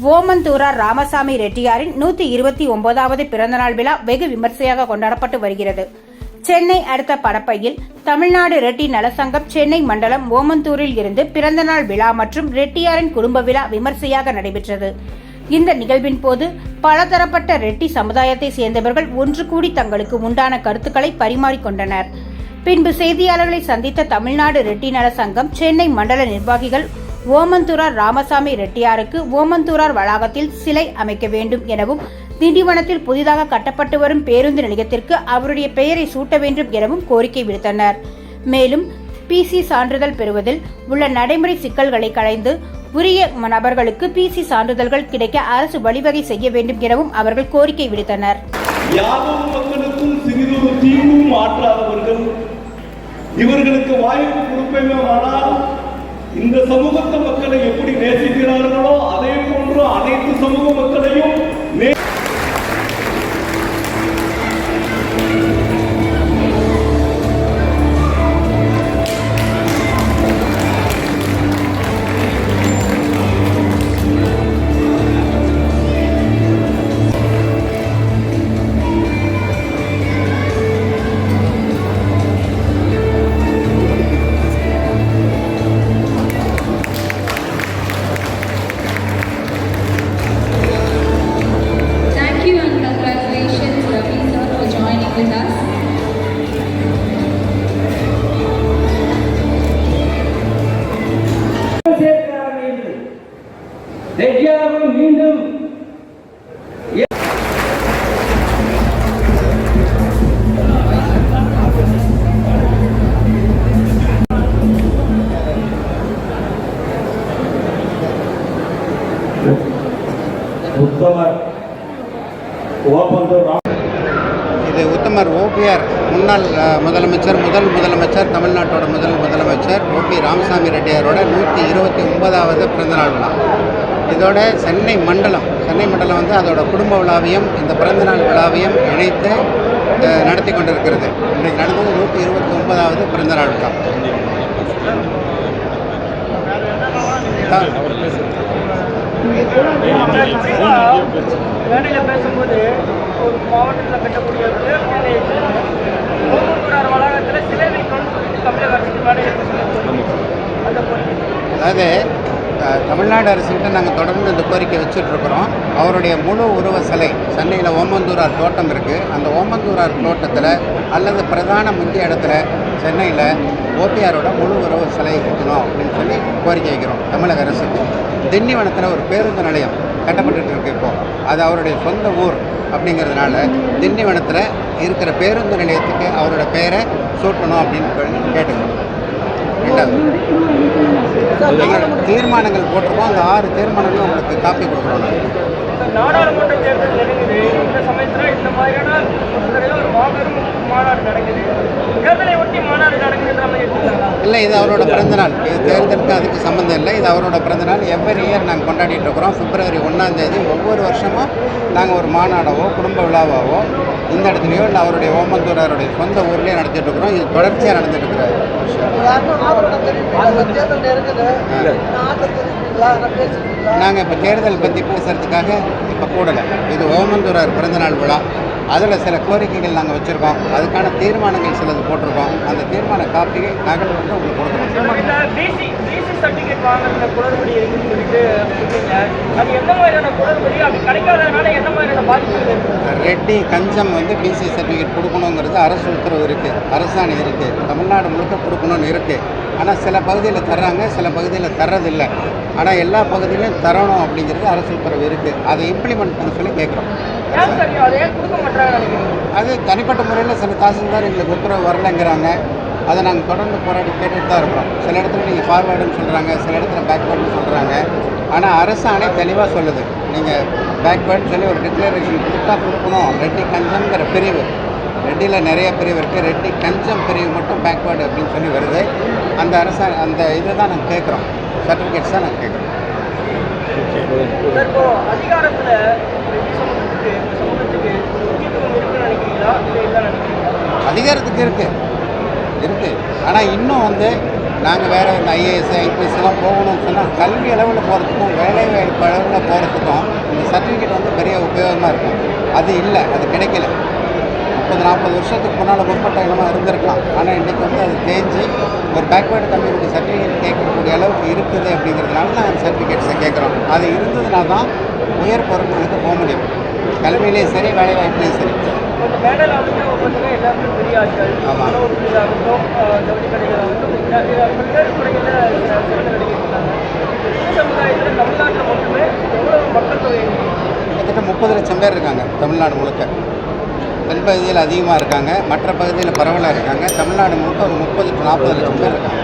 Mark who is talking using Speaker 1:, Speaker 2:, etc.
Speaker 1: ஓமந்தூரார் ராமசாமி ரெட்டியாரின் நூத்தி இருபத்தி ஒன்பதாவது பிறந்தநாள் விழா வெகு விமர்சையாக கொண்டாடப்பட்டு வருகிறது. சென்னை அடுத்த படப்பையில் தமிழ்நாடு ரெட்டி நலசங்கம் சென்னை மண்டலம் ஓமந்தூரில் இருந்து பிறந்தநாள் விழா மற்றும் ரெட்டியாரின் குடும்ப விழா விமர்சையாக நடைபெற்றது. இந்த நிகழ்வின் போது பலதரப்பட்ட ரெட்டி சமுதாயத்தை சேர்ந்தவர்கள் ஒன்று கூடி தங்களுக்கு உண்டான கருத்துக்களை பரிமாறிக்கொண்டனர் பின்பு செய்தியாளர்களை சந்தித்த தமிழ்நாடு ரெட்டி நல சங்கம் சென்னை மண்டல நிர்வாகிகள் ஓமந்தூரார் ராமசாமி ரெட்டியாருக்கு ஓமந்தூரார் வளாகத்தில் சிலை அமைக்க வேண்டும் எனவும் திண்டிவனத்தில் புதிதாக கட்டப்பட்டு வரும் பேருந்து நிலையத்திற்கு அவருடைய பெயரை சூட்ட வேண்டும் எனவும் கோரிக்கை விடுத்தனர். மேலும் பிசி சான்றிதழ் பெறுவதில் உள்ள நடைமுறை சிக்கல்களை களைந்து உரிய நபர்களுக்கு பிசி சான்றிதழ்கள் கிடைக்க அரசு வழிவகை செய்ய வேண்டும் எனவும் அவர்கள் கோரிக்கை விடுத்தனர்.
Speaker 2: இவர்களுக்கு வாய்ப்பு கொடுப்பேனால் இந்த சமூகத்து மக்களை எப்படி நேசிக்கிறார்களோ
Speaker 3: ரெட்டியாவை மீண்டும்
Speaker 4: இது உத்தமர் ஓபிஆர் முன்னாள் முதலமைச்சர் முதல் முதலமைச்சர் தமிழ்நாட்டோட முதல் முதலமைச்சர் ஓபி ராமசாமி ரெட்டியாரோட நூற்றி இருபத்தி ஒன்பதாவது பிறந்தநாள் விழா. இதோட சென்னை மண்டலம் சென்னை மண்டலம் வந்து அதோட குடும்ப விழாவையும் இந்த பிறந்தநாள் விழாவையும் இணைத்து நடத்தி கொண்டிருக்கிறது. இன்றைக்கு நடந்தது நூற்றி இருபத்தி ஒன்பதாவது பிறந்தநாள் விழா. தான்
Speaker 5: பேசும்போது ஒரு மாவட்டத்தில் கட்டக்கூடிய வளாகத்தில் சிலை வைக்கணும்னு சொல்லிட்டு தமிழக அரசுக்கு
Speaker 4: அதாவது தமிழ்நாடு அரசுகிட்ட நாங்கள் தொடர்ந்து இந்த கோரிக்கை வச்சுட்ருக்குறோம். அவருடைய முழு உருவ சிலை சென்னையில் ஓமந்தூரார் தோட்டம் இருக்குது அந்த ஓமந்தூரார் தோட்டத்தில் அல்லது பிரதான முக்கிய இடத்துல சென்னையில் ஓபிஆரோட முழு உருவ சிலை வைக்கணும் அப்படின்னு சொல்லி கோரிக்கை வைக்கிறோம் தமிழக அரசுக்கு திண்டிவனத்தில் ஒரு பேருந்து நிலையம் கட்டப்பட்டு இருக்கு இப்போ. அது அவருடைய சொந்த ஊர் அப்படிங்கிறதுனால திண்டிவனத்தில் இருக்கிற பேருந்து நிலையத்துக்கு அவரோட பெயரை சூட்டணும் அப்படின்னு கேட்டுக்கிறோம் தீர்மானங்கள் போட்டிருக்கோம். அந்த ஆறு தீர்மானங்களும் உங்களுக்கு காப்பி கொடுக்குறோம்.
Speaker 5: நாடாளுமன்ற தேர்தல் நெருங்குது. இந்த சமயத்தில் இந்த மாதிரியான
Speaker 4: இல்லை இது அவரோட பிறந்தநாள். இது தேர்தலுக்கு அதுக்கு சம்மந்தம் இல்லை. இது அவரோட பிறந்தநாள். எவ்வரி இயர் நாங்கள் கொண்டாடிட்டு இருக்கிறோம். பிப்ரவரி ஒன்றாம் தேதி ஒவ்வொரு வருஷமும் நாங்கள் ஒரு மாநாடவோ குடும்ப விழாவாவோ இந்த இடத்துலையோ இல்லை அவருடைய ஓமந்தூராருடைய சொந்த ஊர்லேயே நடத்திட்டு இருக்கிறோம். இது தொடர்ச்சியாக நடந்துட்டு இருக்கிறாரு நாங்கள் இப்போ தேர்தல் பற்றி பேசுகிறதுக்காக இப்போ கூடலை இது ஓமந்தூரார் பிறந்தநாள் விழா. அதில் சில கோரிக்கைகள் நாங்கள் வச்சுருக்கோம். அதுக்கான தீர்மானங்கள் சிலது போட்டிருக்கோம். காப்பியை நகல் வந்து உங்களுக்கு கொடுக்குறோம்
Speaker 5: இந்த பிசி பிசி சர்டிஃபிகேட் வாங்குறதுல குளறுபடி இருக்குன்னு சொல்லிட்டு சொல்றீங்க அது எந்த மாதிரியான குளறுபடி? அது கிடைக்காததுனால என்ன மாதிரியான பாதிப்புகள்
Speaker 4: ரெட்டி கஞ்சம் வந்து பிசி சர்டிஃபிகேட் கொடுக்கணுங்கிறது அரசு உத்தரவு இருக்குது அரசாணை இருக்குது தமிழ்நாடு முழுக்க கொடுக்கணும்னு இருக்குது ஆனால் சில பகுதியில் தர்றாங்க சில பகுதியில் தர்றதில்லை. ஆனால் எல்லா பகுதியிலையும் தரணும் அப்படிங்கிறது அரசு உத்தரவு இருக்குது அதை இம்ப்ளிமெண்ட் பண்ண சொல்லி கேட்குறோம்
Speaker 5: அது
Speaker 4: தனிப்பட்ட முறையில் சில தாசில்தார் எங்களுக்கு உத்தரவு வரலைங்கிறாங்க. அதை நாங்கள் தொடர்ந்து போராடி கேட்டுட்டு தான் இருக்கிறோம். சில இடத்துல நீங்கள் ஃபார்வேர்டுன்னு சொல்கிறாங்க சில இடத்துல பேக்வேர்டுன்னு சொல்கிறாங்க ஆனால் அரசாணை தெளிவாக சொல்லுது. நீங்கள் பேக்வேர்டுன்னு சொல்லி ஒரு டிக்ளரேஷன் கொடுத்தா கொடுக்கணும். ரெட்டி கஞ்சம்ங்கிற பிரிவு. ரெட்டியில் நிறைய பிரிவு இருக்குது ரெட்டி கஞ்சம் பிரிவு மட்டும் பேக்வேர்டு அப்படின்னு சொல்லி வருது. அந்த அரசா அந்த இதை தான் நாங்கள் கேட்குறோம். சர்டிஃபிகேட்ஸ் தான் நாங்கள் கேட்குறோம்.
Speaker 5: அதிகாரத்துல
Speaker 4: அதிகாரத்துக்கு இருக்குது இருக்குது ஆனால் இன்னும் வந்து நாங்கள் வேறு இந்த ஐஏஎஸ் ஐபிஎஸ்லாம் போகணும்னு சொன்னால் கல்வி அளவில் போகிறதுக்கும் வேலை வாய்ப்பு அளவில் போகிறதுக்கும் இந்த சர்டிஃபிகேட் வந்து பெரிய உபயோகமாக இருக்கும். அது இல்லை அது கிடைக்கல. முப்பது நாற்பது வருஷத்துக்கு முன்னால் முற்பட்ட இடமாக இருந்திருக்கலாம். ஆனால் இன்றைக்கி வந்து அது தேஞ்சு ஒரு பேக்வேர்டு கம்யூனிட்டி சர்டிஃபிகேட் கேட்கக்கூடிய அளவுக்கு இருக்குது அப்படிங்கிறதுனால நாங்கள் அந்த சர்டிஃபிகேட்ஸை கேட்குறோம். அது இருந்ததுனால தான் உயர் பொருட்களுக்கு போக முடியும். கல்வியிலேயும் சரி வேலை வாய்ப்புலையும் சரி.
Speaker 5: பார்த்தீங்கன்னா எல்லாருமே பெரிய ஆட்கள். உணவு துறையாகட்டும் ஜவுளி கடைகளாகட்டும் பல்வேறு துறைகளில் சிறந்த நடிகை சமுதாயத்தில் தமிழ்நாட்டில் மட்டுமே எவ்வளவு மக்கள் தொகை?
Speaker 4: கிட்டத்தட்ட முப்பது லட்சம் பேர் இருக்காங்க தமிழ்நாடு முழுக்க தென் பகுதியில் அதிகமாக இருக்காங்க மற்ற பகுதியில் பரவலாக இருக்காங்க தமிழ்நாடு முழுக்க ஒரு முப்பது டு நாற்பது லட்சம் பேர் இருக்காங்க